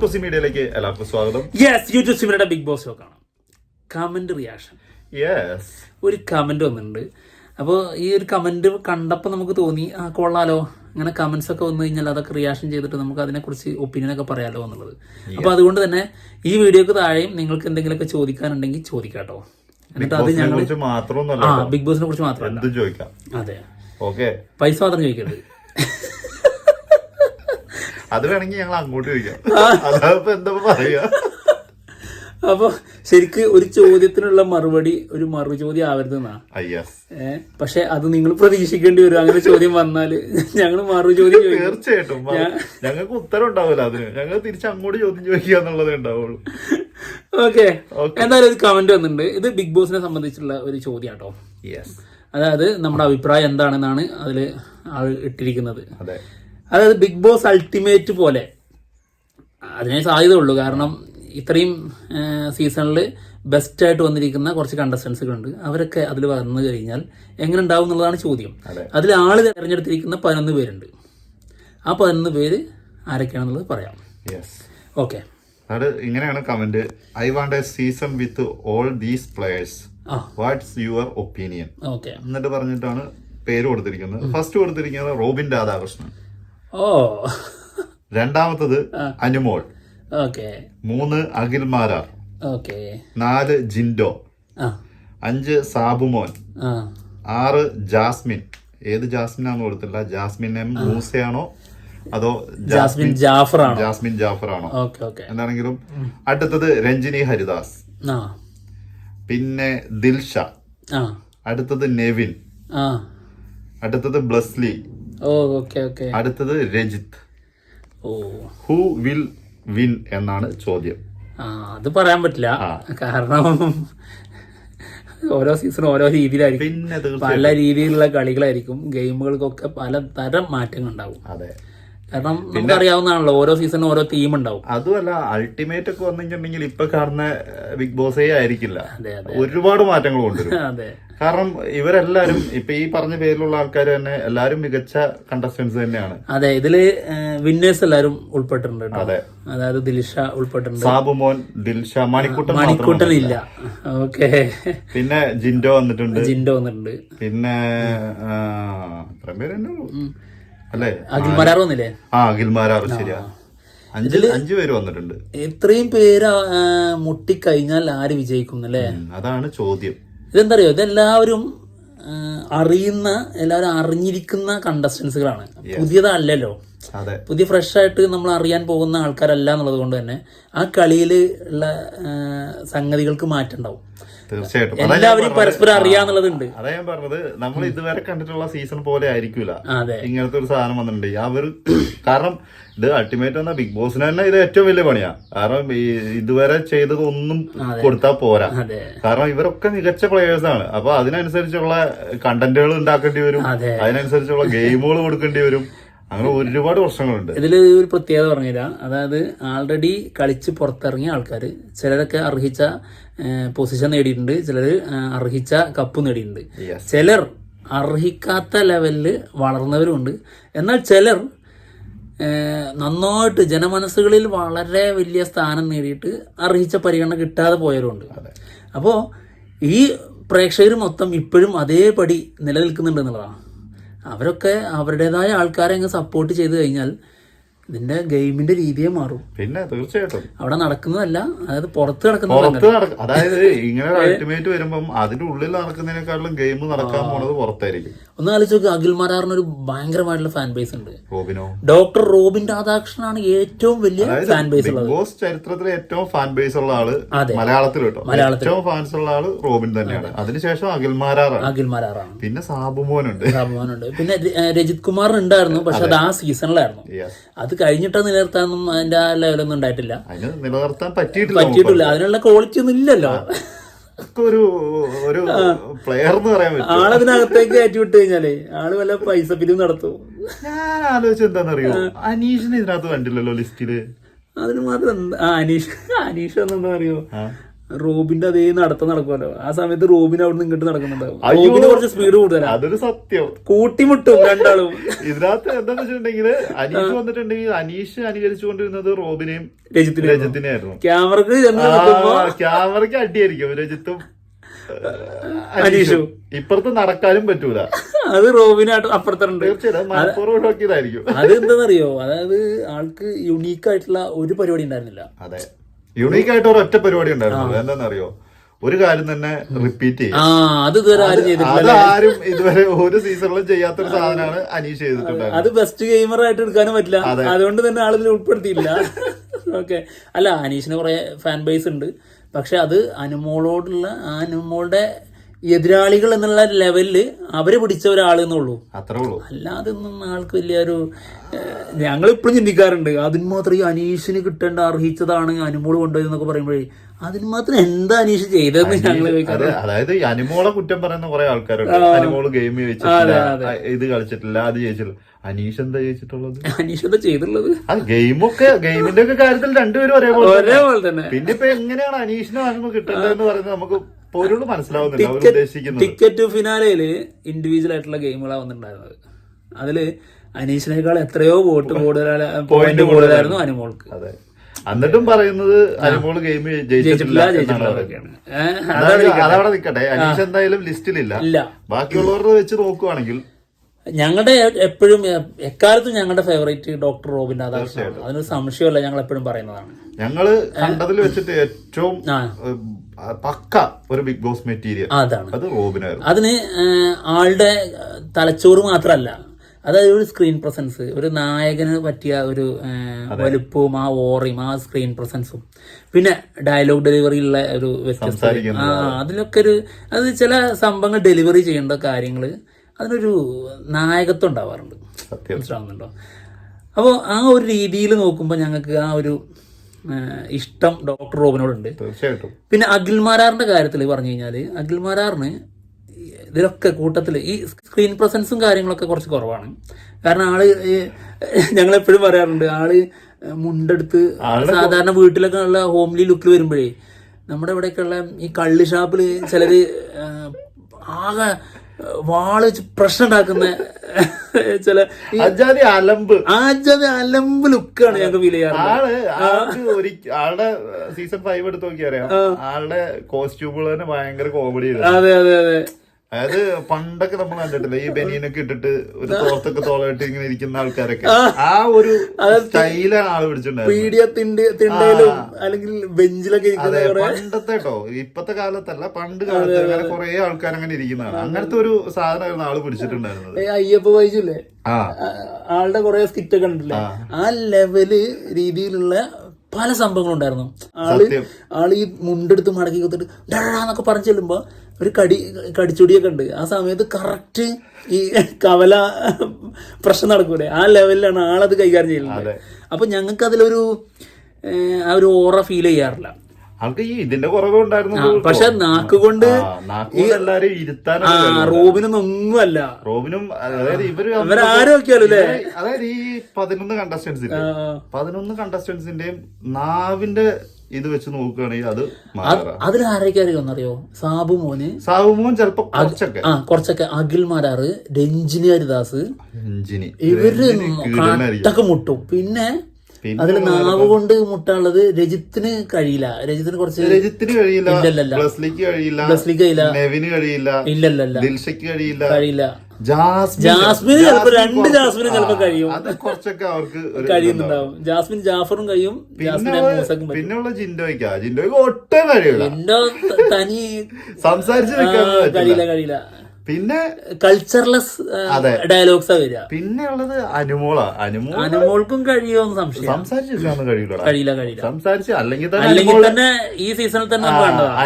YouTube മീഡിയയിലേക്ക് എല്ലാവർക്കും സ്വാഗതം. യെസ് യൂട്യൂബ് സിമിലയുടെ ബിഗ് ബോസ് ഷോ കാണാം കമന്റ് റിയാക്ഷൻ യെസ് ഒരു കമന്റ് വന്നിട്ടുണ്ട്. അപ്പോൾ ഈ ഒരു കമന്റ് കണ്ടപ്പോൾ നമുക്ക് തോന്നി ആ കൊള്ളാലോ. അങ്ങനെ കമന്റ്സ് ഒക്കെ വന്നു കഴിഞ്ഞാൽ അതൊക്കെ റിയാക്ഷൻ ചെയ്തിട്ട് നമുക്ക് അതിനെക്കുറിച്ച് ഒപ്പീനിയൻ ഒക്കെ പറയാലോ എന്നുള്ളത്. അപ്പോൾ അതുകൊണ്ട് തന്നെ ഈ വീഡിയോക്ക് താഴെയും നിങ്ങൾക്ക് എന്തെങ്കിലുമൊക്കെ ചോദിക്കാനുണ്ടെങ്കിൽ ചോദിക്കാട്ടോ. എന്നിട്ട് അത് ഞങ്ങൾ ബിഗ് ബോസിനെ കുറിച്ച് മാത്രം അതെ. പൈസ മാത്രം ചോദിക്കരുത്. അത് വേണമെങ്കിൽ ഞങ്ങൾ അങ്ങോട്ട് ചോദിക്കാം. അതായപ്പോ എന്താ പറയാ? അപ്പോൾ ശരിക്ക് ഒരു ചോദ്യത്തിനുള്ള മറുപടി ഒരു മറു ചോദ്യം ആവരുതെന്നാ? ഏഹ് പക്ഷെ അത് നിങ്ങൾ പ്രതീക്ഷിക്കേണ്ടി വരും. അങ്ങനെ ചോദ്യം വന്നാൽ ഞങ്ങൾ മറു ചോദ്യം തീർച്ചയായിട്ടും. ഞങ്ങൾക്ക് ഉത്തരം ഉണ്ടാവില്ല അതിന്. ഞങ്ങൾ തിരിച്ച് അങ്ങോട്ട് ചോദ്യം ചോദിക്കുക എന്നുള്ളതേ ഉണ്ടാവുള്ളൂ. ഓക്കെ. എന്തായാലും ഒരു കമന്റ് വന്നിട്ടുണ്ട്. ഇത് ബിഗ് ബോസിനെ സംബന്ധിച്ചുള്ള ഒരു ചോദ്യം കേട്ടോ അതായത് നമ്മുടെ അഭിപ്രായം എന്താണെന്നാണ് അതിൽ ആൾ ഇട്ടിരിക്കുന്നത്. അതെ. അതായത് ബിഗ് ബോസ് അൾട്ടിമേറ്റ് പോലെ. അതിനെ സാധ്യത ഉള്ളൂ കാരണം ഇത്രയും സീസണിൽ ബെസ്റ്റ് ആയിട്ട് വന്നിരിക്കുന്ന കുറച്ച് കണ്ടസ്റ്റൻസുകളുണ്ട് അവരൊക്കെ അതിൽ വന്നു കഴിഞ്ഞാൽ എങ്ങനെ ഉണ്ടാവും എന്നുള്ളതാണ് ചോദ്യം. അതെ. അതിൽ ആൾ തിരഞ്ഞെടുത്തിരിക്കുന്ന പതിനൊന്ന് പേരുണ്ട്. ആ പതിനൊന്ന് പേര് ആരൊക്കെയാണെന്നുള്ളത് പറയാം. ഓക്കെ അത് ഇങ്ങനെയാണ് comment I want a season with all these players what's your opinion okay എന്നിട്ട് പറഞ്ഞിട്ടാണ് പേര് കൊടുത്തിരിക്കുന്നത്. ഫസ്റ്റ് കൊടുത്തിരിക്കുന്നത് റോബിൻ രാധാകൃഷ്ണൻ. ഓ. രണ്ടാമത്തത് അനുമോൾ. ഓക്കെ. മൂന്ന് അഖിൽ മാരാർ ഓക്കെ. നാല് ജിൻഡോ. അഞ്ച് സാബുമോൻ. ആറ് ജാസ്മിൻ. ഏത് ജാസ്മിനാന്ന് കൊടുത്തില്ല ജാസ്മിൻ എം മൂസയാണോ? അതോ ജാസ്മിൻ ജാഫർ ആണോ ജാസ്മിൻ ജാഫർ ആണോ ഓക്കെ ഓക്കെ. എന്താണെങ്കിലും അടുത്തത് രഞ്ജിനി ഹരിദാസ്. പിന്നെ ദിൽഷ. അടുത്തത് നെവിൻ. അടുത്തത് ബ്ലസ്ലി. അടുത്തത് രജിത്ത്. ഹൂ വിൽ വിൻ എന്നാണ് ചോദ്യം. അത് പറയാൻ പറ്റില്ല. കാരണം ഓരോ സീസണും ഓരോ രീതിയിലായിരിക്കും. പല രീതിയിലുള്ള കളികളായിരിക്കും. ഗെയിമുകൾക്കൊക്കെ പല തരം മാറ്റങ്ങൾ ഉണ്ടാവും അതെ. കാരണം നമുക്കറിയാവുന്നതാണല്ലോ ഓരോ സീസണും ഓരോ തീം ഉണ്ടാവും. അതുമല്ല അൾട്ടിമേറ്റ് ഒക്കെ വന്നിട്ടുണ്ടെങ്കിൽ ഇപ്പൊ കാണുന്ന ബിഗ് ബോസേ ആയിരിക്കില്ല. ഒരുപാട് മാറ്റങ്ങൾ കൊണ്ടുവരും. കാരണം ഇവരെല്ലാരും ഇപ്പൊ ഈ പറഞ്ഞ പേരിലുള്ള ആൾക്കാർ തന്നെ എല്ലാരും മികച്ച കണ്ടസ്റ്റൻസ് തന്നെയാണ്. അതെ ഇതിൽ വിന്നേഴ്സ് എല്ലാരും ഉൾപ്പെട്ടിട്ടുണ്ട് അതെ. അതായത് ദിൽഷ ഉൾപ്പെട്ടിട്ടുണ്ട്. സാബുമോൻ ദിൽഷ മണിക്കുട്ടൻ മണിക്കൂട്ടൻ ഇല്ല. ഓക്കെ. പിന്നെ ജിൻഡോ വന്നിട്ടുണ്ട്. ജിൻഡോ വന്നിട്ടുണ്ട്. പിന്നെ ആ, ഇത്രയും പേര് അല്ലേ അഖിൽ വന്നില്ലേ ആ. അഖിൽമാരാർ ശരിയാ അഞ്ചു പേര് വന്നിട്ടുണ്ട്. ഇത്രയും പേര് മുട്ടിക്കഴിഞ്ഞാൽ ആര് വിജയിക്കും അല്ലേ അതാണ് ചോദ്യം. ഇതെന്തറിയോ? ഇതെല്ലാവരും അറിയുന്ന എല്ലാവരും അറിഞ്ഞിരിക്കുന്ന കണ്ടസ്റ്റൻസുകളാണ് പുതിയതല്ലല്ലോ. പുതിയ ഫ്രഷ് ആയിട്ട് നമ്മൾ അറിയാൻ പോകുന്ന ആൾക്കാരല്ല എന്നുള്ളത് കൊണ്ട് തന്നെ ആ കളിയിൽ ഉള്ള സംഗതികൾക്ക് മാറ്റം ഉണ്ടാവും. തീർച്ചയായിട്ടും. എല്ലാവരും പരസ്പരം അറിയാന്നുള്ളതുണ്ട്. അതാ ഞാൻ പറഞ്ഞത്. നമ്മൾ ഇതുവരെ കണ്ടിട്ടുള്ള സീസൺ പോലെ ആയിരിക്കൂല. അതെ. ഇങ്ങനത്തെ ഒരു സാധനം വന്നിട്ടുണ്ട്. അവർ കാരണം ഇത് അൾട്ടിമേറ്റ് വന്ന ബിഗ് ബോസിന് തന്നെ ഇത് ഏറ്റവും വലിയ പണിയാ. കാരണം ഇതുവരെ ചെയ്തത് ഒന്നും കൊടുത്താൽ പോരാ. കാരണം ഇവരൊക്കെ മികച്ച പ്ലേയേഴ്സ് ആണ്. അപ്പൊ അതിനനുസരിച്ചുള്ള കണ്ടന്റുകൾ ഉണ്ടാക്കേണ്ടി വരും. അതെ. അതിനനുസരിച്ചുള്ള ഗെയിമുകൾ കൊടുക്കേണ്ടി വരും. അങ്ങനെ ഒരുപാട് പ്രശ്നങ്ങളുണ്ട്. ഇതിൽ ഒരു പ്രത്യേകത പറഞ്ഞുതരാം. അതായത് ആൾറെഡി കളിച്ച് പുറത്തിറങ്ങിയ ആൾക്കാർ ചിലരൊക്കെ അർഹിച്ച പൊസിഷൻ നേടിയിട്ടുണ്ട് ചിലർ അർഹിച്ച കപ്പ് നേടിയിട്ടുണ്ട്. ചിലർ അർഹിക്കാത്ത ലെവലിൽ വളർന്നവരുണ്ട് എന്നാൽ ചിലർ നന്നായിട്ട് ജനമനസ്സുകളിൽ വളരെ വലിയ സ്ഥാനം നേടിയിട്ട് അർഹിച്ച പരിഗണന കിട്ടാതെ പോയവരുണ്ട്. അപ്പോൾ ഈ പ്രേക്ഷകർ മൊത്തം ഇപ്പോഴും അതേപടി നിലനിൽക്കുന്നുണ്ട് എന്നുള്ളതാണ്. അവരൊക്കെ അവരുടേതായ ആൾക്കാരെ അങ്ങ് സപ്പോർട്ട് ചെയ്ത് കഴിഞ്ഞാൽ ഇതിന്റെ ഗെയിമിന്റെ രീതിയെ മാറും. പിന്നെ തീർച്ചയായിട്ടും. അവിടെ നടക്കുന്നതല്ല അതായത് പുറത്ത് നടക്കുന്ന പുറത്ത് നടക്ക അതായത് ഇങ്ങനെ അൾട്ടിമേറ്റ് വരുമ്പം അതിന്റെ ഉള്ളിൽ നടക്കുന്നതിനേക്കാളും ഗെയിം നടക്കാൻ പോണത് പുറത്തായിരിക്കും. ഒന്ന് ആലോചിച്ച് നോക്ക് അഖിൽ മരാറിന് ഒരു ഭയങ്കരമായിട്ടുള്ള ഫാൻ ബേസ് ഉണ്ട്. റോബിനോ? ഡോക്ടർ റോബിൻ രാധാകൃഷ്ണനാണ് ഏറ്റവും വലിയ ഫാൻ ബേസ് ഉള്ളത്. ബോസ് ചരിത്രത്തിലെ ഏറ്റവും ഫാൻ ബേസ് ഉള്ള ആൾ. മലയാളത്തിൽ കേട്ടോ. ഏറ്റവും ഫാൻസ് ഉള്ള ആൾ റോബിൻ തന്നെയാണ്. അതിനുശേഷം അഖിൽ മരാറാണ്. അഖിൽ മരാറാണ്. പിന്നെ സാബുമോനുണ്ട്. ഉണ്ട് പിന്നെ ഉണ്ട് പിന്നെ രജിത് കുമാർ ഉണ്ടായിരുന്നു പക്ഷെ അത്. ആ സീസണിലായിരുന്നു. അത് കഴിഞ്ഞിട്ട് നിലനിർത്താനൊന്നും അതിന്റെ ആ ലെവലൊന്നും ഉണ്ടായിട്ടില്ല. അതിന് നിലനിർത്താൻ പറ്റിയിട്ടില്ല പറ്റിയിട്ടില്ല. അതിനുള്ള ക്വാളിറ്റി ഒന്നും ഇല്ലല്ലോ. ഒരു ഒരു പ്ലെയർ എന്ന് പറയാൻ പറ്റും ആളതിനകത്തേക്ക് കയറ്റി വിട്ട് കഴിഞ്ഞാലേ ആൾ വല്ല പൈസ പിരിവ് നടത്തും. ഞാൻ ആലോചിച്ച എന്താണെന്നറിയോ? അനീഷിനെ ഇതിനകത്ത് കണ്ടില്ലല്ലോ ലിസ്റ്റിൽ. അതിന് മാത്രം എന്ത്- അനീഷ് അനീഷ് എന്താ അറിയോ. റോബിന്റെ അതേ നടത്തം നടക്കുമല്ലോ. ആ സമയത്ത് റോബിൻ അവിടെ നിന്ന് ഇങ്ങോട്ട് നടക്കുന്നുണ്ടാവും. റോബിന് കുറച്ച് സ്പീഡ് കൂടുതലാണ് അതൊരു സത്യം. കൂട്ടിമുട്ടും രണ്ടാളും. ഇതിനകത്ത് എന്താന്ന് വെച്ചിട്ടുണ്ടെങ്കിൽ അനീഷ് വന്നിട്ടുണ്ടെങ്കിൽ അനീഷ് അനുകരിച്ചുകൊണ്ടിരുന്നത് റോബിനെയും രജിത്തിന് രജത്തിനെയായിരുന്നു. ക്യാമറക്ക് ക്യാമറക്ക് അടിയായിരിക്കും. രജിത്തും അനീഷും. ഇപ്പുറത്ത് നടക്കാനും പറ്റൂല. അത് റോബിനായിട്ട് അപ്പുറത്തുണ്ട്. അത് എന്താണെന്നറിയോ അതായത് ആൾക്ക് യുണീക്ക് ആയിട്ടുള്ള ഒരു പരിപാടി ഉണ്ടായിരുന്നില്ല. അതെ. യുണീക്ക് ആയിട്ട് ഒരൊറ്റ പരിപാടി ഉണ്ടായിരുന്നു. എന്താണെന്നറിയോ ഒരു കാര്യം തന്നെ റിപ്പീറ്റ് ചെയ്യും. അത് ആരും ഇതുവരെ ഒരു സീസണിലും ചെയ്യാത്തൊരു സാധനമാണ് അനീഷ് ചെയ്തിട്ടുണ്ടായിരുന്നത്. അത് ബെസ്റ്റ് ഗെയിമർ ആയിട്ട് എടുക്കാനും പറ്റില്ല. അതുകൊണ്ട് തന്നെ ആളിൽ ഉൾപ്പെടുത്തിയില്ല. ഓക്കെ അല്ല അനീഷിന് കുറെ ഫാൻ ബേസ് ഉണ്ട്. പക്ഷെ അത് അനുമോളോടുള്ള ആ അനുമോളുടെ എതിരാളികൾ എന്നുള്ള ലെവലിൽ അവർ പിടിച്ച ഒരാളെന്നുള്ളൂ അത്രേ ഉള്ളൂ. അല്ലാതെ ഒന്നും ആൾക്ക് വലിയൊരു ഞങ്ങൾ ഇപ്പോഴും ചിന്തിക്കാറുണ്ട്. അതിന് മാത്രം ഈ അനീഷിന് കിട്ടേണ്ട അർഹിച്ചതാണ് അനുമോൾ കൊണ്ടുപോയെന്നൊക്കെ പറയുമ്പോഴേ അതിന് മാത്രം എന്താ അനീഷ് ചെയ്തതെന്ന് ഞങ്ങൾ അതായത് അനുമോളെ കുറ്റം പറയുന്ന കുറെ ആൾക്കാരുണ്ട്. അനുമോൾ ഗെയിം ഇത് കളിച്ചിട്ടില്ല അത് ജയിച്ചിട്ടില്ല. അനീഷ് എന്താ ചോദിച്ചിട്ടുള്ളത് അനീഷ് എന്താ ചെയ്തിട്ടുള്ളത്? അത് ഗെയിമൊക്കെ ഗെയിമിന്റെ ഒക്കെ കാര്യത്തിൽ രണ്ടുപേരും ഒരേപോലെ. ഒരേപോലെ തന്നെ. പിന്നെ ഇപ്പൊ എങ്ങനെയാണ് അനീഷിന് കിട്ടുന്നത് എന്ന് പറയുന്നത്? നമുക്ക് ടിക്കറ്റ് ഫിനാലയിൽ ഇൻഡിവിജ്വൽ ആയിട്ടുള്ള ഗെയിമുകളാണ് വന്നിട്ടുണ്ടായിരുന്നത്. അതിൽ അനീഷിനേക്കാൾ എത്രയോ വോട്ട് കൂടുതൽ പോയിന്റ് കൂടുതലായിരുന്നു അനുമോൾക്ക്. എന്നിട്ടും പറയുന്നത് അനുമോൾ ഗെയിം ജയിച്ചിട്ടില്ല അതവിടെ നിൽക്കട്ടെ. അനീഷ് എന്തായാലും ലിസ്റ്റിലില്ല. ബാക്കിയുള്ളവരുടെ വെച്ച് നോക്കുവാണെങ്കിൽ ഞങ്ങളുടെ എപ്പോഴും എക്കാലത്തും ഞങ്ങളുടെ ഫേവറേറ്റ് ഡോക്ടർ റോബിൻ രാധാകൃഷ്ണൻ അതിനൊരു സംശയമല്ല ഞങ്ങൾ എപ്പോഴും പറയുന്നതാണ്. ഞങ്ങൾ കണ്ടതിൽ വെച്ചിട്ട് ഏറ്റവും പക്ക ഒരു ബിഗ് ബോസ് മെറ്റീരിയൽ. അതാണ്. അത് റോബിനായിരുന്നു. അതിന് ആളുടെ തലച്ചോറ് മാത്രമല്ല അതായത് ഒരു സ്ക്രീൻ പ്രസൻസ് ഒരു നായകന് പറ്റിയ ഒരു വലുപ്പവും ആ ഓറയും ആ സ്ക്രീൻ പ്രസൻസും പിന്നെ ഡയലോഗ് ഡെലിവറിയുള്ള ഒരു വ്യത്യസ്ത ആ അതിലൊക്കെ ഒരു അത് ചില സംഭവങ്ങൾ ഡെലിവറി ചെയ്യേണ്ട കാര്യങ്ങൾ അതിനൊരു നായകത്വം ഉണ്ടാവാറുണ്ട്. മനസ്സിലാവുന്നുണ്ടോ? അപ്പോൾ ആ ഒരു രീതിയിൽ നോക്കുമ്പോൾ ഞങ്ങൾക്ക് ആ ഒരു ഇഷ്ടം ഡോക്ടർ റോബിനോടുണ്ട്. തീർച്ചയായിട്ടും. പിന്നെ അഖിൽമാരാറിന്റെ കാര്യത്തിൽ പറഞ്ഞു കഴിഞ്ഞാൽ അഖിൽമാരാറിന് ഇതിലൊക്കെ കൂട്ടത്തിൽ ഈ സ്ക്രീൻ പ്രസൻസും കാര്യങ്ങളൊക്കെ കുറച്ച് കുറവാണ്. കാരണം ആൾ ഞങ്ങൾ എപ്പോഴും പറയാറുണ്ട് ആൾ മുണ്ടെടുത്ത് സാധാരണ വീട്ടിലൊക്കെ ഉള്ള ഹോംലി ലുക്കിൽ വരുമ്പോഴേ നമ്മുടെ ഇവിടെയൊക്കെ ഉള്ള ഈ കള്ളി ഷാപ്പിൽ ചിലര് ആകെ വാൾ പ്രശ്നം ഉണ്ടാക്കുന്ന ചില അജാതി അലമ്പ്. ആജാതി അലമ്പ് ലുക്കാണ് ഞങ്ങൾക്ക് ഫീൽ ചെയ്യാറ് ആളുടെ സീസൺ ഫൈവ് എടുത്ത് നോക്കിയാൽ ആളുടെ കോസ്റ്റ്യൂമുകൾ തന്നെ ഭയങ്കര കോമഡി അതെ അതെ അതെ. അതായത് പണ്ടൊക്കെ നമ്മൾ കണ്ടിട്ടില്ല ഈ ബനിയനൊക്കെ ഇട്ടിട്ട് ഒരു തോർത്തൊക്കെ തോളായിട്ട് ഇങ്ങനെ ഇരിക്കുന്ന ആൾക്കാരൊക്കെ. ആ. ഒരു സ്റ്റൈലാണ് ആൾ പിടിച്ചിട്ടുണ്ടായിരുന്നത്. അല്ലെങ്കിൽ ബെഞ്ചിലൊക്കെ പണ്ടത്തെ കേട്ടോ ഇപ്പത്തെ കാലത്തല്ല പണ്ട് കാലത്ത് അങ്ങനെ കുറെ ആൾക്കാർ അങ്ങനെ ഇരിക്കുന്നതാണ്. അങ്ങനത്തെ ഒരു സാധനമായിരുന്നു ആൾ പിടിച്ചിട്ടുണ്ടായിരുന്നത്. അയ്യപ്പ വൈജുല്ലേ? ആളുടെ കുറെ സ്കിറ്റ് ഒക്കെ ഉണ്ടല്ലേ ആ ലെവൽ രീതിയിലുള്ള പല സംഭവങ്ങളുണ്ടായിരുന്നു. ആൾ ആൾ ഈ മുണ്ടെടുത്ത് മടക്കി കുത്തിട്ട് ഡാന്നൊക്കെ പറഞ്ഞു ചെല്ലുമ്പോ ഒരു കടി കടിച്ചുടിയൊക്കെ ഉണ്ട്. ആ സമയത്ത് കറക്റ്റ് ഈ കവല പ്രശ്നം നടക്കൂലേ? ആ ലെവലിലാണ് ആളത് കൈകാര്യം ചെയ്യുന്നത്. അപ്പൊ ഞങ്ങൾക്ക് അതിലൊരു ആ ഒരു ഓറ ഫീൽ ചെയ്യാറില്ല. ആൾക്ക് ഈ ഇതിന്റെ കുറവ് ഉണ്ടായിരുന്നു പക്ഷെ നാക്കുകൊണ്ട് റോബിനും എല്ലാരും ആ റോബിനൊന്നും ഒന്നുമല്ല റോബിനും അതായത് ഇവർ അതായത് ഈ പതിനൊന്ന് കണ്ടസ്റ്റൻസിന്റെ പതിനൊന്ന് കണ്ടസ്റ്റൻസിന്റെയും നാവിന്റെ ഇത് വെച്ച് നോക്കുകയാണെങ്കിൽ അത് അതിൽ ആരൊക്കെ അറിയോന്നറിയോ സാബു മോന്. സാവുമോൻ ചിലപ്പോ കുറച്ചൊക്കെ. ആ കുറച്ചൊക്കെ. അഖിൽ മാരാറ് രഞ്ജിനി. ഹരിദാസ് രഞ്ജിനി ഇവർ കട്ടൊക്കെ മുട്ടും. പിന്നെ അതിൽ നാവ് കൊണ്ട് മുട്ടാനുള്ളത് രജിത്തിന് കഴിയില്ല. രജിത്തിന് കുറച്ച് രജിത്തിന് കഴിയില്ല. കഴിയില്ല. ഇല്ലല്ലോ കഴിയില്ല. നെവിന് കഴിയില്ല. ഇല്ലല്ലല്ല. ദിൽഷയ്ക്ക് കഴിയില്ല. കഴിയില്ല. ജാസ്മിൻ ജാസ്മിന് ചിലപ്പോ രണ്ട് ജാസ്മിനും ചിലപ്പോ കഴിയും. അത് കുറച്ചൊക്കെ അവർക്ക് കഴിയുന്നുണ്ടാവും. ജാസ്മിൻ ജാഫറും കഴിയും. ജാസ്മിൻ പിന്നെ മൂസക്കും പിന്നെയുള്ള ജിൻഡോയ്ക്കാ ജിൻഡോയ്ക്ക് ഒട്ടും കഴിയില്ല ജിൻഡോ തനി സംസാരിച്ച് കഴിയില്ല കഴിയില്ല. പിന്നെ കൾച്ചർലെസ് ഡയലോഗ്സ് വരിക. പിന്നെ ഉള്ളത് അനുമോള അനുമോൾ അനുമോൾക്കും കഴിയുമെന്ന് സംശയം. സംസാരിച്ച് നിൽക്കാന്ന് കഴിയില്ലടാ കഴിയില്ല കഴിയില്ല. സംസാരിച്ച് അല്ലെങ്കിൽ തന്നെ അല്ലെങ്കിൽ തന്നെ ഈ സീസണിൽ തന്നെ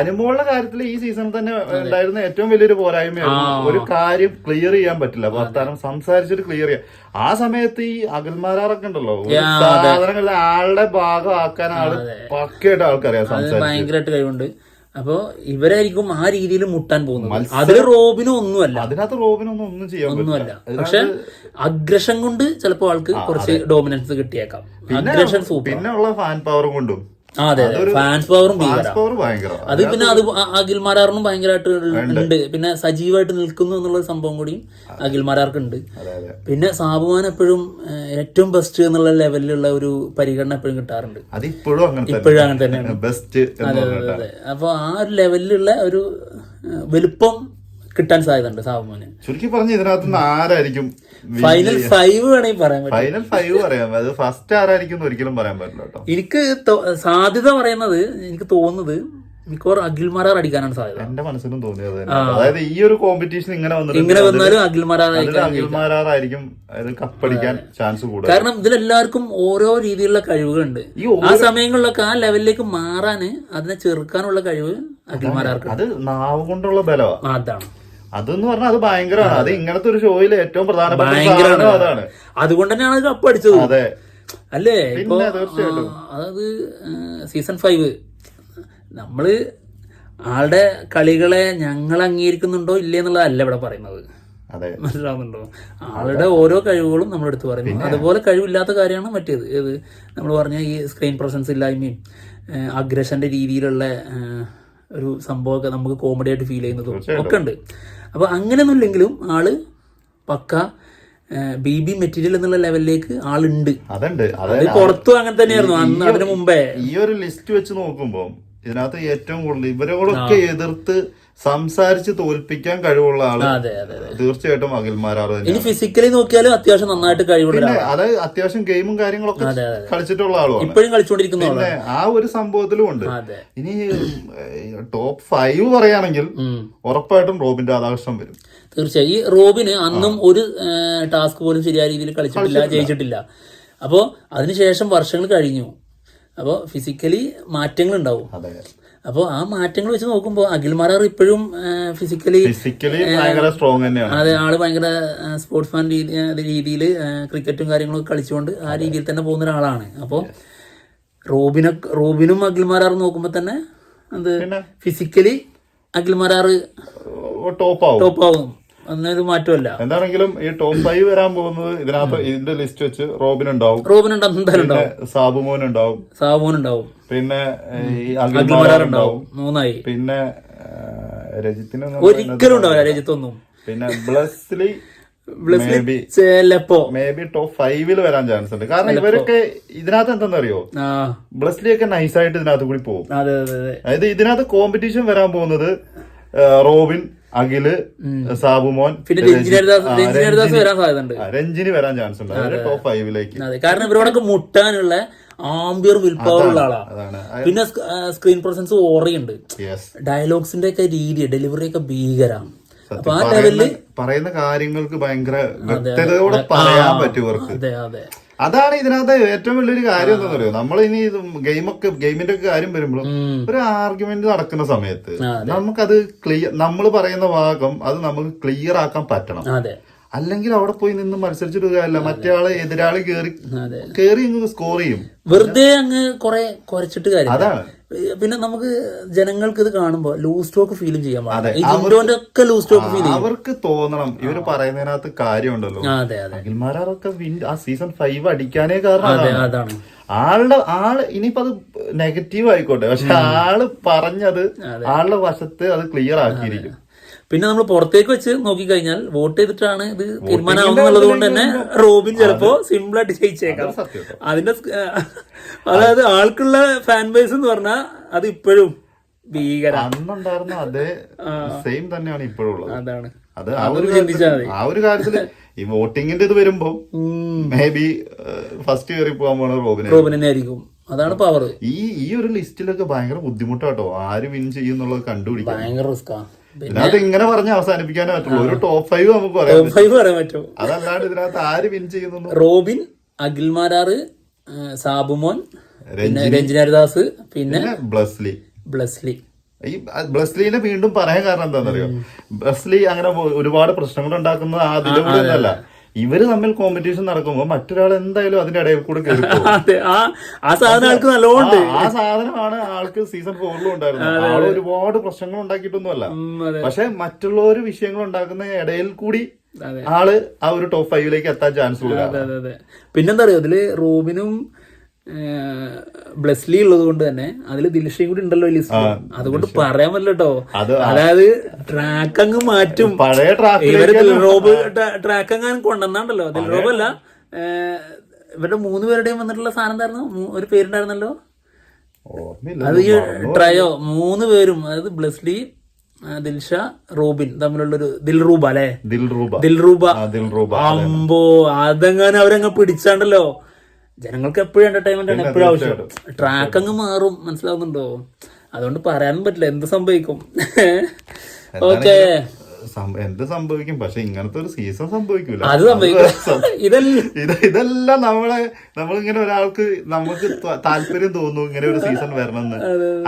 അനുമോളുടെ കാര്യത്തിൽ ഈ സീസണിൽ തന്നെ ഉണ്ടായിരുന്ന ഏറ്റവും വലിയൊരു പോരായ്മയായിരുന്നു ഒരു കാര്യം ക്ലിയർ ചെയ്യാൻ പറ്റില്ല. വർത്താനം സംസാരിച്ചിട്ട് ക്ലിയർ ചെയ്യാം. ആ സമയത്ത് ഈ അകൽമാരാറൊക്കെ ഉണ്ടല്ലോ. ഒരു ആളുടെ ആളുടെ ഭാഗമാക്കാൻ ആൾ പക്കയായിട്ട് ആൾക്കറിയാം സംസാരിച്ചു. ഭയങ്കരമായിട്ട് കഴിവുണ്ട്. അപ്പൊ ഇവരായിരിക്കും ആ രീതിയിൽ മുട്ടാൻ പോകുന്നത്. അതിൽ റോബിനും ഒന്നുമല്ല. അതിനകത്ത് റോബിനൊന്നും ഒന്നും ചെയ്യാൻ ഒന്നുമല്ല. പക്ഷെ അഗ്രഷൻ കൊണ്ട് ചിലപ്പോൾ ആൾക്ക് കുറച്ച് ഡോമിനൻസ് കിട്ടിയേക്കാം. അഗ്രഷൻ സൂപ്പർ പിന്നെ ഉള്ള ഫാൻ പവർ കൊണ്ടും. അതെ അതെ. ഫാൻസ് പവറും അത് പിന്നെ അത് അഖിൽമാരാറിനും അഖിൽ മാരാറിനും ഭയങ്കരമായിട്ട് ഉണ്ട്. പിന്നെ സജീവമായിട്ട് നിൽക്കുന്നു എന്നുള്ള സംഭവം കൂടിയും അഖിൽ മാരാർക്ക് ഉണ്ട്. അതെ അതെ. പിന്നെ സാബുമാൻ എപ്പോഴും ഏറ്റവും ബെസ്റ്റ് എന്നുള്ള ലെവലിലുള്ള ഒരു പരിഗണന എപ്പോഴും കിട്ടാറുണ്ട്. അത് ഇപ്പോഴും അങ്ങനെ തന്നെയാണ്. ബെസ്റ്റ് പറഞ്ഞിട്ട് അതെ അപ്പൊ ആ ഒരു ലെവലിലുള്ള ഒരു വലുപ്പം കിട്ടാൻ സാധ്യതയുണ്ട് സാബുമാന് ചുരുക്കി പറഞ്ഞു ഇതിനകത്ത് ആരായിരിക്കും ഫൈനൽ ഫൈവ് വേണമെങ്കിൽ പറയാൻ പറ്റും. ഫൈനൽ ഫൈവ് പറയാം അത് ഫസ്റ്റ് ആരായിരിക്കും ഒരിക്കലും പറയാൻ പറ്റില്ല കേട്ടോ. എനിക്ക് സാധ്യത പറയുന്നത് എനിക്ക് തോന്നുന്നത് മിക്കവാറും അഖിൽ മാരാർ അടിക്കാനാണ് സാധ്യത. എന്റെ മനസ്സിലും തോന്നിയത് അതായത് ഈ ഒരു കോമ്പറ്റീഷൻ ഇങ്ങനെ ഇങ്ങനെ വന്നാലും അഖിൽ ആയിരിക്കും. കപ്പടിക്കാൻ ചാൻസ് കൂടുതൽ. കാരണം ഇതിലെല്ലാവർക്കും ഓരോ രീതിയിലുള്ള കഴിവുകളുണ്ട്. ആ സമയങ്ങളിലൊക്കെ ആ ലെവലിലേക്ക് മാറാന് അതിനെ ചെറുക്കാനുള്ള കഴിവ് അഖിൽമാരാർക്ക് അത് നാവ് കൊണ്ടുള്ള ബലമാണ് അതാണ്. അതെന്ന് പറഞ്ഞാൽ അത് ഭയങ്കരമാണ്. അത് ഇങ്ങനത്തെ ഒരു ഷോയിൽ ഏറ്റവും പ്രധാനപ്പെട്ട അതാണ്. അതുകൊണ്ട് തന്നെയാണ് കപ്പ് അടിച്ചത് അതെ. അല്ലേ? ഇപ്പോ. അതായത് സീസൺ ഫൈവ് നമ്മൾ ആളുടെ കളികളെ ഞങ്ങൾ അംഗീകരിക്കുന്നുണ്ടോ ഇല്ലേ എന്നുള്ളതല്ല ഇവിടെ പറയുന്നത്. മനസ്സിലാവുന്നുണ്ടോ? ആളുടെ ഓരോ കഴിവുകളും നമ്മൾ എടുത്തു പറയുന്നു. അതുപോലെ കഴിവില്ലാത്ത കാര്യമാണ് മറ്റേത്. ഏത്? നമ്മൾ പറഞ്ഞ ഈ സ്ക്രീൻ പ്രസൻസ് ഇല്ലായ്മയും അഗ്രഷന്റെ രീതിയിലുള്ള ഒരു സംഭവമൊക്കെ നമുക്ക് കോമഡി ആയിട്ട് ഫീൽ ചെയ്യുന്നതും ഒക്കെ ഉണ്ട്. അപ്പൊ അങ്ങനെയൊന്നുമില്ലെങ്കിലും ആൾ പക്ക ബി ബി മെറ്റീരിയൽ എന്നുള്ള ലെവലിലേക്ക് ആളുണ്ട്. അതുണ്ട്. അത് അതെ പുറത്തും അങ്ങനെ തന്നെയായിരുന്നു. അന്ന് അതിന് മുമ്പേ. ഈ ഒരു ലിസ്റ്റ് വെച്ച് നോക്കുമ്പോൾ ഇതിനകത്ത് ഏറ്റവും കൂടുതൽ ഇവരോടൊക്കെ എതിർത്ത് സംസാരിച്ച് തോൽപ്പിക്കാൻ കഴിവുള്ള ആൾ തീർച്ചയായിട്ടും അഖിൽമാരാറ് തന്നെ ഇനി ഫിസിക്കലി നോക്കിയാലും അത്യാവശ്യം നന്നായിട്ട് കഴിവുള്ള അതായത്. അത് അത്യാവശ്യം ഗെയിമും കാര്യങ്ങളൊക്കെ. കളിച്ചിട്ടുള്ള ആളുമാണ് ഇപ്പോഴും കളിച്ചുകൊണ്ടിരിക്കുന്ന പിന്നെ ആ ഒരു സംഭവത്തിലും ഉണ്ട്. ഇനി ടോപ്പ് ഫൈവ് പറയുകയാണെങ്കിൽ ഉറപ്പായിട്ടും റോബിൻ രാധാകൃഷ്ണൻ വരും. തീർച്ചയായും. ഈ റോബിന് അന്നും ഒരു ടാസ്ക് പോലും ശരിയായ രീതിയിൽ കളിച്ചിട്ടില്ല ജയിച്ചിട്ടില്ല. അപ്പോൾ അതിനുശേഷം വർഷങ്ങൾ കഴിഞ്ഞു. അപ്പോൾ ഫിസിക്കലി മാറ്റങ്ങൾ ഉണ്ടാവും അപ്പോൾ ആ മാറ്റങ്ങൾ വെച്ച് നോക്കുമ്പോൾ മറാർ ഇപ്പോഴും ഫിസിക്കലി ഫിസിക്കലി ഭയങ്കര സ്ട്രോങ് തന്നെയാണ്. അതെ ആൾ ഭയങ്കര സ്പോർട്സ്മാൻ രീതിയിൽ ക്രിക്കറ്റും കാര്യങ്ങളൊക്കെ കളിച്ചുകൊണ്ട് ആ രീതിയിൽ തന്നെ പോകുന്ന ഒരാളാണ്. അപ്പോൾ റോബിനെ റോബിനും അഖിൽ മറാർ നോക്കുമ്പോൾ തന്നെ എന്ത് ഫിസിക്കലി അഖിൽ മറാർ ടോപ്പ് ആവും. ടോപ്പ് ആവും. അന്നൊരു മാറ്റമല്ല. എന്താണെങ്കിലും ഈ ടോപ്പ് ഫൈവ് വരാൻ പോകുന്നത് ഇതിനകത്ത് ഇതിന്റെ ലിസ്റ്റ് വെച്ച് റോബിൻ ഉണ്ടാവും റോബിൻ ഉണ്ടാവും എന്തായാലും ഉണ്ടാവും സാബുമോൻ ഉണ്ടാവും സാബുമോൻ ഉണ്ടാവും പിന്നെ ഉണ്ടാവും മൂന്നായി. പിന്നെ രജിത്തിന് ഒരിക്കലും ഉണ്ടാവില്ല രജിത്തൊന്നും. പിന്നെ ബ്ലസ്ലി മേ ബി. ടോപ്പ് ഫൈവിൽ വരാൻ ചാൻസ് ഉണ്ട്. കാരണം ഇവരൊക്കെ ഇതിനകത്ത് എന്തെന്നറിയോ? ആ. ബ്ലസ്ലി ഒക്കെ നൈസായിട്ട് ഇതിനകത്ത് കൂടി പോകും. അതെ അതെ അതെ. അതായത് ഇതിനകത്ത് കോമ്പറ്റീഷൻ വരാൻ പോകുന്നത് റോബിൻ അഖിൽ സാബുമോൻ പിന്നെ രഞ്ജിനേരദാസ് വരാൻ സാധ്യതയുണ്ട്. രഞ്ജിനി വരാൻ ചാൻസ് ഉണ്ട്. അതായത് ടോപ്പ് ഫൈവിലേക്ക് കാരണം ഇവരോടൊക്കെ മുട്ടാനുള്ള ആംബിയർ വിൽ പവർ ഉള്ള ആളാ. അതാണ് പിന്നെ സ്ക്രീൻ പ്രസൻസ് ഓറിയുണ്ട്. യെസ് ഡയലോഗ്സിന്റെ ഒക്കെ രീതി ഡെലിവറി ഒക്കെ ഭീകരാണ് അപ്പൊ ആ പറയുന്ന ലെവലിൽ പറയുന്ന കാര്യങ്ങൾക്ക് ഭയങ്കര വ്യക്തതയോടെ പറയാൻ പറ്റും ഇവർക്ക്. അതെ അതെ. അതാണ് ഇതിനകത്ത് ഏറ്റവും വലിയൊരു കാര്യം എന്താണെന്ന് അറിയോ നമ്മൾ ഇനി ഗെയിമൊക്കെ ഗെയിമിന്റെ ഒക്കെ കാര്യം വരുമ്പോഴും ഒരു ആർഗ്യുമെന്റ് നടക്കുന്ന സമയത്ത് നമുക്കത് ക്ലിയർ നമ്മൾ പറയുന്ന ഭാഗം അത് നമുക്ക് ക്ലിയർ ആക്കാൻ പറ്റണം. അല്ലെങ്കിൽ അവിടെ പോയി നിന്ന് മത്സരിച്ചിട്ട് കാര്യമില്ല. മറ്റേ ആൾ എതിരാളി കേറി കേറി സ്കോർ ചെയ്യും. വെറുതെ അങ്ങ് കുറെ കുറച്ചിട്ട് കാര്യം അതാണ്. പിന്നെ നമുക്ക് ജനങ്ങൾക്ക് ഇത് കാണുമ്പോൾ ലൂസ് സ്റ്റോക്ക് ഫീലും ചെയ്യാൻ. പാടില്ല. ഒക്കെ ലൂസ് സ്റ്റോക്ക് ഫീൽ അവർക്ക് തോന്നണം. ഇവർ പറയുന്നതിനകത്ത് കാര്യമുണ്ടല്ലോ. അതെ അതെ. അഖിൽമാരൊക്കെ ആ സീസൺ ഫൈവ് അടിക്കാനേ കാരണം അതെ അതാണ്. അതാണ്. ആളുടെ ആൾ ഇനിയിപ്പോ അത് നെഗറ്റീവ് ആയിക്കോട്ടെ. പക്ഷെ ആൾ പറഞ്ഞത് ആളുടെ വശത്ത് അത് ക്ലിയർ ആക്കിയിരിക്കും. പിന്നെ നമ്മൾ പുറത്തേക്ക് വെച്ച് നോക്കിക്കഴിഞ്ഞാൽ വോട്ട് ചെയ്തിട്ടാണ് ഇത് തീരുമാനമാവുന്നുള്ളത് കൊണ്ട് തന്നെ റോബിൻ ചിലപ്പോ സിമ്പിൾ ആയിട്ട് ജയിച്ചേക്കാം. അതിന്റെ അതായത് ആൾക്കുള്ള ഫാൻ ബേസ് എന്ന് പറഞ്ഞാൽ അത് ഇപ്പോഴും ഭീകര. അന്നുണ്ടായിരുന്ന അതേ സെയിം തന്നെയാണ് ഇപ്പോഴുമുള്ളത് അതാണ്. അത് ആ ഒരു ആ ഒരു കാര്യത്തിൽ ഈ വോട്ടിങ്ങിന്റെ ഇത് വരുമ്പോ. മേ ബി ഫസ്റ്റ് കയറി പോകാൻ പോണ റോബിനെ റോബിനെ ആയിരിക്കും. അതാണ് പവർ ഈ ഈ ഒരു ലിസ്റ്റിലൊക്കെ ഭയങ്കര ബുദ്ധിമുട്ടാട്ടോ. ആര് വിൻ ചെയ്യുന്നുള്ളത് കണ്ടുപിടിക്കാൻ. ഭയങ്കര റിസ്കാ ഇതിനകത്ത് ഇങ്ങനെ പറഞ്ഞ് അവസാനിപ്പിക്കാനേ പറ്റുള്ളൂ. ഒരു ടോപ്പ് ഫൈവ് നമുക്ക് പറയാം ഫൈവ് പറയാൻ പറ്റുമോ അതല്ലാണ്ട് ഇതിനകത്ത് ആര് വിൻ ചെയ്യുന്നു റോബിൻ അഖിൽമാരാറ് സാബുമോൻ പിന്നെ രഞ്ജിന. ഹരിദാസ് പിന്നെ പിന്നെ ബ്ലസ്ലി. ബ്ലസ്ലി. ഈ ബ്ലസ്ലീനെ വീണ്ടും പറയാൻ കാരണം എന്താണെന്നറിയോ? ബ്ലസ്ലി അങ്ങനെ ഒരുപാട് പ്രശ്നങ്ങൾ ഉണ്ടാക്കുന്നത് അതിലൂടെ ഒന്നല്ല. ഇവർ തമ്മിൽ കോമ്പറ്റീഷൻ നടക്കുമ്പോൾ മറ്റൊരാൾ എന്തായാലും അതിന്റെ ഇടയിൽ കൂടെ കേൾക്കും അതെ ആ ആ സാധനം ആൾക്ക് നല്ലോണ്ട്. ആ- സാധനമാണ് ആൾക്ക് സീസൺ ഫോറിലും ഉണ്ടായിരുന്നത്. ആൾ ഒരുപാട് പ്രശ്നങ്ങൾ ഉണ്ടാക്കിയിട്ടൊന്നുമല്ല. പക്ഷെ മറ്റുള്ളവർ വിഷയങ്ങൾ ഉണ്ടാക്കുന്ന ഇടയിൽ കൂടി. ആൾ ആ ഒരു ടോപ്പ് ഫൈവിലേക്ക് എത്താൻ ചാൻസ് ഉള്ള അതെ അതെ അതെ. പിന്നെന്താ അറിയോ? ഇതിൽ റോബിനും ബ്ലെസ്ലി ഉള്ളത് കൊണ്ട് തന്നെ അതിൽ ദിൽഷയും കൂടി ഉണ്ടല്ലോ ലിസ്റ്റ് അതുകൊണ്ട് പറയാൻ പറ്റില്ല കേട്ടോ അതായത് ട്രാക്ക് അങ്ങ് മാറ്റും. പഴയ ഇവർ ദിൽറോബ് ട്രാക്ക് അങ്ങ് കൊണ്ടുവന്നാണ്ടല്ലോ. ദിൽറോബ് അല്ല ഇവരുടെ മൂന്ന് പേരുടെയും വന്നിട്ടുള്ള സാധനം എന്തായിരുന്നു? ഒരു പേരുണ്ടായിരുന്നല്ലോ? അത് ഈ ട്രയോ മൂന്ന് പേരും അതായത് ബ്ലെസ്ലി ദിൽഷ റോബിൻ തമ്മിലുള്ളൊരു ദിൽറൂബ അല്ലേ? ദിൽറൂബ. ദിൽറൂബ. ദിൽറൂബ അമ്പോ അതെങ്ങാനും അവരങ്ങ് പിടിച്ചാണ്ടല്ലോ. ജനങ്ങൾക്ക് എപ്പോഴും എന്റർടൈൻമെന്റ് ആണ് എപ്പോഴും ആവശ്യം. ട്രാക്ക് അങ്ങ് മാറും മനസ്സിലാവുന്നുണ്ടോ? അതുകൊണ്ട് പറയാനും പറ്റില്ല എന്ത് സംഭവിക്കും? ഓക്കെ എന്ത് സംഭവിക്കും? പക്ഷെ ഇങ്ങനത്തെ ഒരു സീസൺ സംഭവിക്കൂല. അത് ഇതല്ല ഇത് ഇതെല്ലാം നമ്മളെ നമ്മളിങ്ങനെ ഒരാൾക്ക് നമുക്ക് താല്പര്യം തോന്നുന്നു ഇങ്ങനെ ഒരു സീസൺ വരണമെന്ന്.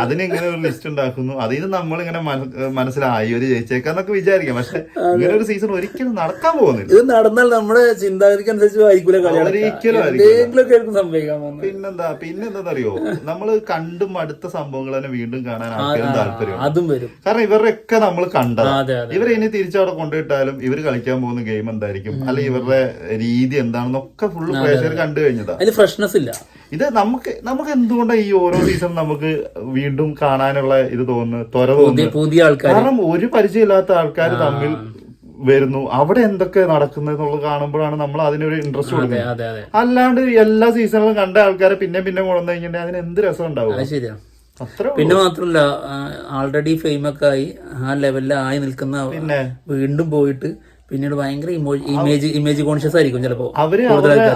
അതിന് ഇങ്ങനെ ഒരു ലിസ്റ്റ് ഉണ്ടാക്കുന്നു. അതിന് നമ്മളിങ്ങനെ ഇങ്ങനെ മനസ്സിലായി ഒരു ജയിച്ചേക്കാന്നൊക്കെ വിചാരിക്കാം. പക്ഷെ ഇങ്ങനെ ഒരു സീസൺ ഒരിക്കലും നടക്കാൻ പോകുന്നില്ല. ഇത് നടന്നാൽ നമ്മുടെ ചിന്താഗതിക്ക് അനുസരിച്ച്. ഒരിക്കലും പിന്നെന്താ പിന്നെന്താ അറിയോ നമ്മൾ കണ്ടും അടുത്ത സംഭവങ്ങൾ തന്നെ വീണ്ടും കാണാൻ ആൾക്കാരും താല്പര്യം അതും വരും. കാരണം ഇവരൊക്കെ നമ്മൾ കണ്ടത് അതെ ഇവരെ ഇനി തിരിച്ചവിടെ കൊണ്ടുപോയിട്ടാലും ഇവർ കളിക്കാൻ പോകുന്ന ഗെയിം എന്തായിരിക്കും? അല്ലെ ഇവരുടെ രീതി എന്താണെന്നൊക്കെ ഫുള്ള് പ്രേക്ഷകർ കണ്ടു കഴിഞ്ഞതാ. ഫ്രഷ്നസ് ഫ്രഷ്നെസ് ഇല്ല. ഇത് നമുക്ക് നമുക്ക് എന്തുകൊണ്ടാണ് ഈ ഓരോ സീസൺ നമുക്ക് വീണ്ടും കാണാനുള്ള ഇത് തോന്നുന്നു ത്വര തോന്നുന്നു? കാരണം ഒരു പരിചയമില്ലാത്ത ആൾക്കാർ തമ്മിൽ വരുന്നു. അവിടെ എന്തൊക്കെ നടക്കുന്നത് എന്നുള്ളത് കാണുമ്പോഴാണ് നമ്മൾ അതിനൊരു ഇൻട്രസ്റ്റ് കൊടുക്കുന്നത്. അല്ലാണ്ട് എല്ലാ സീസണിലും കണ്ട ആൾക്കാരെ പിന്നെ പിന്നെ കൊണ്ടുവന്നു കഴിഞ്ഞിട്ടുണ്ടെങ്കിൽ അതിന് എന്ത് രസം ഉണ്ടാവും? പിന്നെ മാത്രമല്ല ആൾറെഡി ഫെയിമൊക്കെ ആയി ആ ലെവലിൽ ആയി നിൽക്കുന്ന വീണ്ടും പോയിട്ട് പിന്നീട് ഭയങ്കര ഇമേജ് ഇമേജ് കോൺഷ്യസ് ആയിരിക്കും ചിലപ്പോ അവർ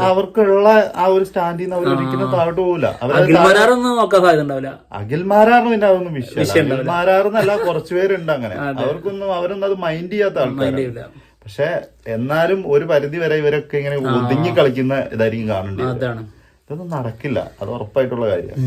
അവർക്കുള്ള ആ ഒരു സ്റ്റാൻഡിൽ നിന്ന് അവർ ഒരിക്കലും താഴോട്ട് പോകില്ല അഖിൽമാരാറൊന്നും നോക്കാൻ സാധ്യത ഉണ്ടാവില്ല അഖിൽമാരാറിന് പിന്നെ അതൊന്നും വിഷയം അഖിൽമാരാറെന്നല്ല കുറച്ച് അങ്ങനെ. അവർക്കൊന്നും അവരൊന്നും അത് മൈൻഡ് ചെയ്യാത്ത ആൾക്കാരാണ്. ഇല്ല. പക്ഷെ എന്നാലും ഒരു പരിധി വരെ ഇവരൊക്കെ ഇങ്ങനെ ഒതുങ്ങി കളിക്കുന്ന ഇതായിരിക്കും കാണേണ്ടത് അതാണ്. ഇതൊന്നും നടക്കില്ല. അത് ഉറപ്പായിട്ടുള്ള കാര്യമാണ്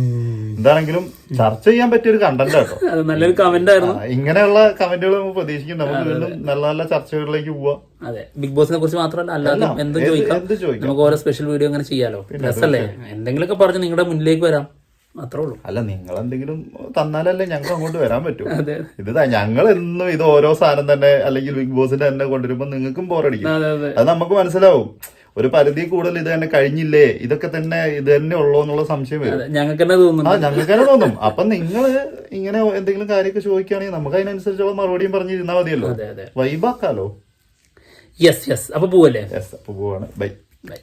എന്താണെങ്കിലും ചർച്ച ചെയ്യാൻ പറ്റിയ ഒരു കണ്ടന്റ് കേട്ടോ നല്ലൊരു കമന്റ് ആയിരുന്നു. ഇങ്ങനെയുള്ള കമന്റുകൾ നമ്മൾ പ്രതീക്ഷിക്കും നമുക്ക് വീണ്ടും നല്ല നല്ല ചർച്ചകളിലേക്ക് പോവാം. അതെ. ബിഗ് ബോസിനെ കുറിച്ച് മാത്രമല്ല അല്ലാതെ എന്തും ചോദിക്കാം. നമുക്ക് ഓരോ സ്പെഷ്യൽ വീഡിയോ അങ്ങനെ ചെയ്യാലോ. രസല്ലേ? എന്തെങ്കിലുമൊക്കെ പറഞ്ഞ് നിങ്ങളുടെ മുന്നിലേക്ക് വരാം. അത്രേ ഉള്ളൂ. അല്ല നിങ്ങൾ എന്തെങ്കിലും തന്നാലല്ലേ ഞങ്ങൾ അങ്ങോട്ട് വരാൻ പറ്റും. അതെ. ഇത് ഞങ്ങൾ എന്നും ഇത് ഓരോ സാധനം തന്നെ അല്ലെങ്കിൽ ബിഗ് ബോസിന്റെ തന്നെ കൊണ്ടുവരുമ്പോ നിങ്ങൾക്കും ബോറടിക്കും അതെ അതെ. അത് നമുക്ക് മനസ്സിലാവും. ഒരു പരിധി കൂടുതൽ ഇത് തന്നെ കഴിഞ്ഞില്ലേ? ഇതൊക്കെ തന്നെ ഇത് തന്നെ ഉള്ളോ എന്നുള്ള സംശയം വരും. ഞങ്ങൾക്ക് തന്നെ തോന്നും ആ ഞങ്ങൾക്ക് തന്നെ. തോന്നും അപ്പൊ നിങ്ങൾ ഇങ്ങനെ എന്തെങ്കിലും കാര്യമൊക്കെ ചോദിക്കുകയാണെങ്കിൽ നമുക്ക് അതിനനുസരിച്ചുള്ള മറുപടിയും പറഞ്ഞിരുന്നാൽ മതിയല്ലോ. വൈബാക്കാലോ യെസ് യെസ് അപ്പൊ പോവല്ലേ? യെസ് അപ്പൊ പോവാണ്. Bye bye